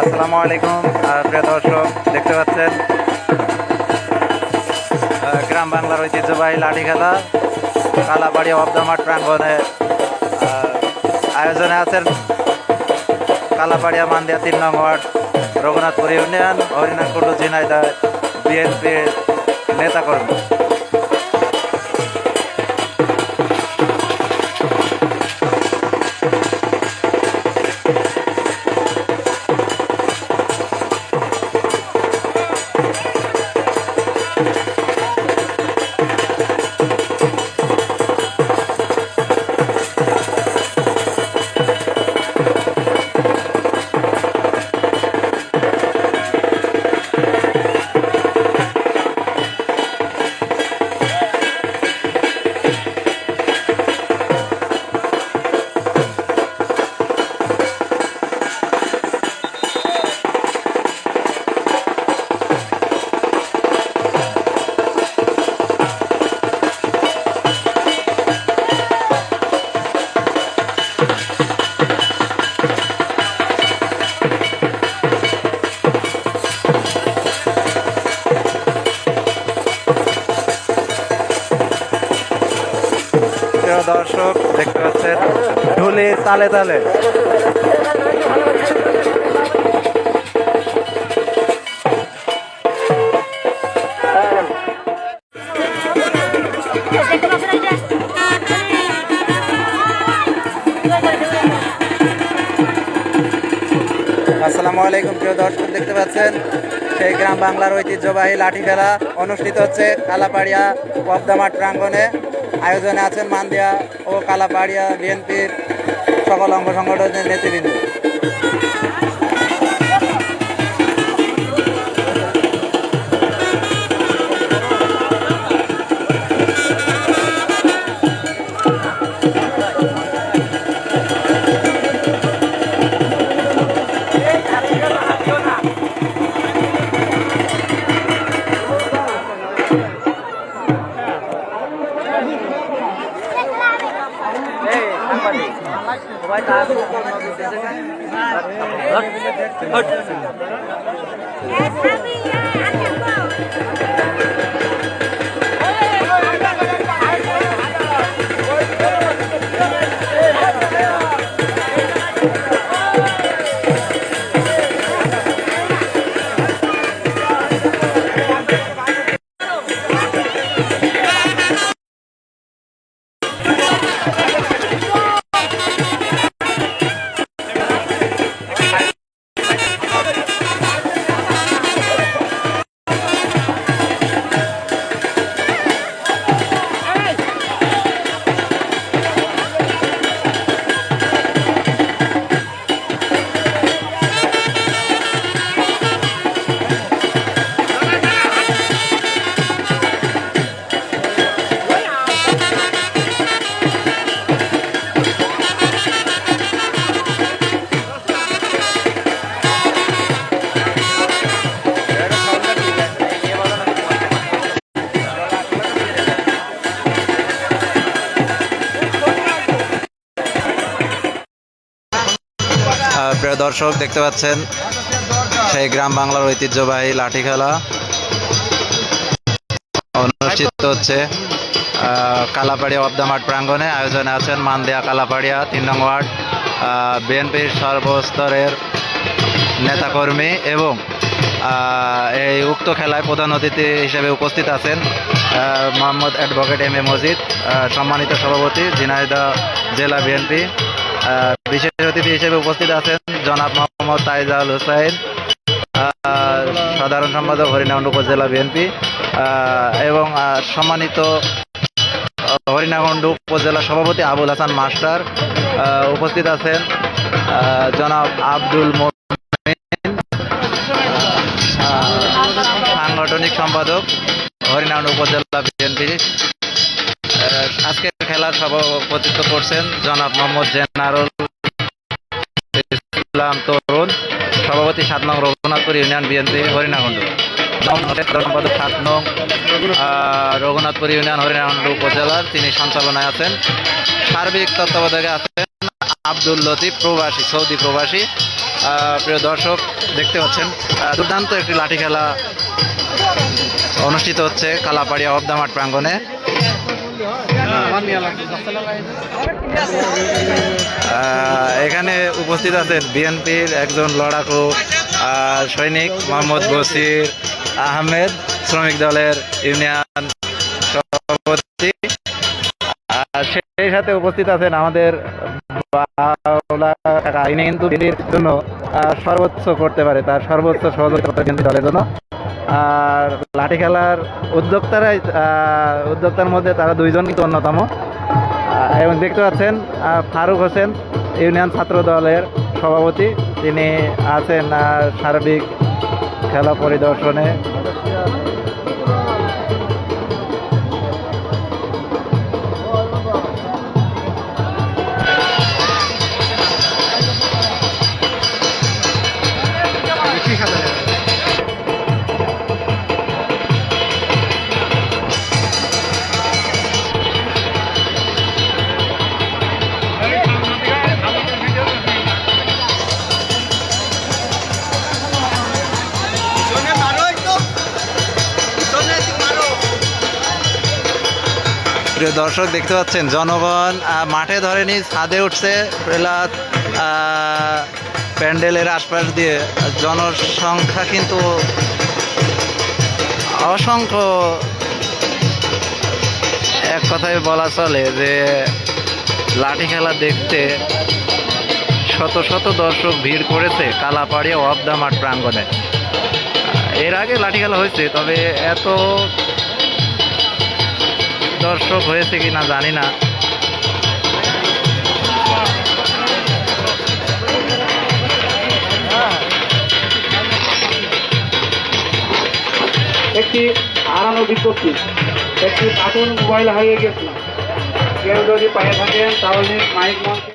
আসসালামু আলাইকুম প্রিয় দর্শক, দেখতে পাচ্ছেন গ্রাম বাংলার ঐতিহ্যবাহী লাঠি খেলা, কালাবাড়ি মাঠ প্রাঙ্গনে আয়োজনে আছেন কালাপাড়িয়া মান্দিয়া তিন নং ওয়ার্ড রঘুনাথপুর ইউনিয়ন হরিনাথকুণ্ড ঝিনাইদহ বিএনপির নেতাকর্মী। তালে তালে। আসসালামু আলাইকুম, প্রিয় দর্শক, দেখতে পাচ্ছেন? সেই গ্রাম বাংলার ঐতিহ্যবাহী লাঠি খেলা অনুষ্ঠিত হচ্ছে কালাপাড়িয়া পদ্মামাঠ প্রাঙ্গণে। আয়োজনে আছেন মান্দিয়া ও কালাপাড়িয়া বিএনপির সকল অঙ্গ সংগঠনের নেতৃবৃন্দ। Yes, happy, প্রিয় দর্শক, দেখতে পাচ্ছেন সেই গ্রাম বাংলার ঐতিহ্যবাহী লাঠি খেলা। অনুষ্ঠিত হচ্ছে কালাপাড়িয়া অব দ্য মাঠ প্রাঙ্গণে। আয়োজনে আছেন মানদেয়া কালাপাড়িয়া, তিন নং ওয়ার্ড বিএনপির সর্বস্তরের নেতাকর্মী এবং এই উক্ত খেলায় প্রধান অতিথি হিসেবে উপস্থিত আছেন Mohammad advocate M A Majid সম্মানিত সভাপতি, ঝিনাইদহ জেলা বিএনপি। বিশেষ অতিথি হিসেবে উপস্থিত আছেন জনাব মোহাম্মদ তাইজাউল হুসাইন সাধারণ সম্পাদক হরিনাকুণ্ড উপজেলা বিএনপি এবং সম্মানিত আহ, হরিনাকুণ্ড উপজেলা সভাপতি আবুল হাসান মাস্টার উপস্থিত আছেন জনাব আব্দুল সাংগঠনিক সম্পাদক হরিনাকুণ্ড উপজেলা বিএনপি। আজকের খেলার সভাপতিত্ব করছেন জনাব মোহাম্মদ জেনারুল ইসলাম তরুণ সভাপতি সাত নং রঘুনাথপুর ইউনিয়ন বিএনপি হরিণাকুণ্ড সম্পাদক সাত নং রঘুনাথপুর ইউনিয়ন হরিণাকুণ্ড উপজেলার তিনি সঞ্চালনায় আছেন। সার্বিক তত্ত্বাবধায়কে আছেন আব্দুল লতিফ প্রবাসী সৌদি প্রবাসী। প্রিয় দর্শক দেখতে পাচ্ছেন দুর্দান্ত একটি লাঠি খেলা অনুষ্ঠিত হচ্ছে কালাপাড়িয়া প্রাঙ্গনে আহ, এখানে উপস্থিত আছেন বিএনপির একজন লড়াকু সৈনিক মোহাম্মদ বসির আহমেদ শ্রমিক দলের ইউনিয়ন সভাপতি। আর সেই সাথে উপস্থিত আছেন আমাদের বাউলা কাকা। ইনি কিন্তু বিএনপির জন্য সর্বোচ্চ করতে পারে তার সর্বোচ্চ সহযোগিতা বিএনপি দলের জন্য। আর লাঠি খেলার উদ্যোক্তারাই উদ্যোক্তার মধ্যে তারা দুইজন কিন্তু অন্যতম। এবং দেখতে পাচ্ছেন ফারুক হোসেন, ইউনিয়ন ছাত্র দলের সভাপতি। তিনি আছেন সার্বিক খেলা পরিদর্শনে। প্রিয় দর্শক দেখতে পাচ্ছেন জনগণ মাঠে ধরেনি ছাদে উঠছে প্লাস প্যান্ডেলের আশপাশ দিয়ে। জনসংখ্যা কিন্তু অসংখ্য। এক কথায় বলা চলে যে লাঠি খেলা দেখতে শত শত দর্শক ভিড় করেছে কালাপাড়ি প্রাঙ্গণে। আহ, এর আগে লাঠি খেলা হয়েছে তবে এত দর্শক হয়েছে কিনা জানি না। একটি হারানো বিজ্ঞপ্তি, একটি কার্টুন মোবাইল হারিয়ে গেছে। কেউ যদি পায়ে থাকেন, তাহলে মাইক মঞ্চে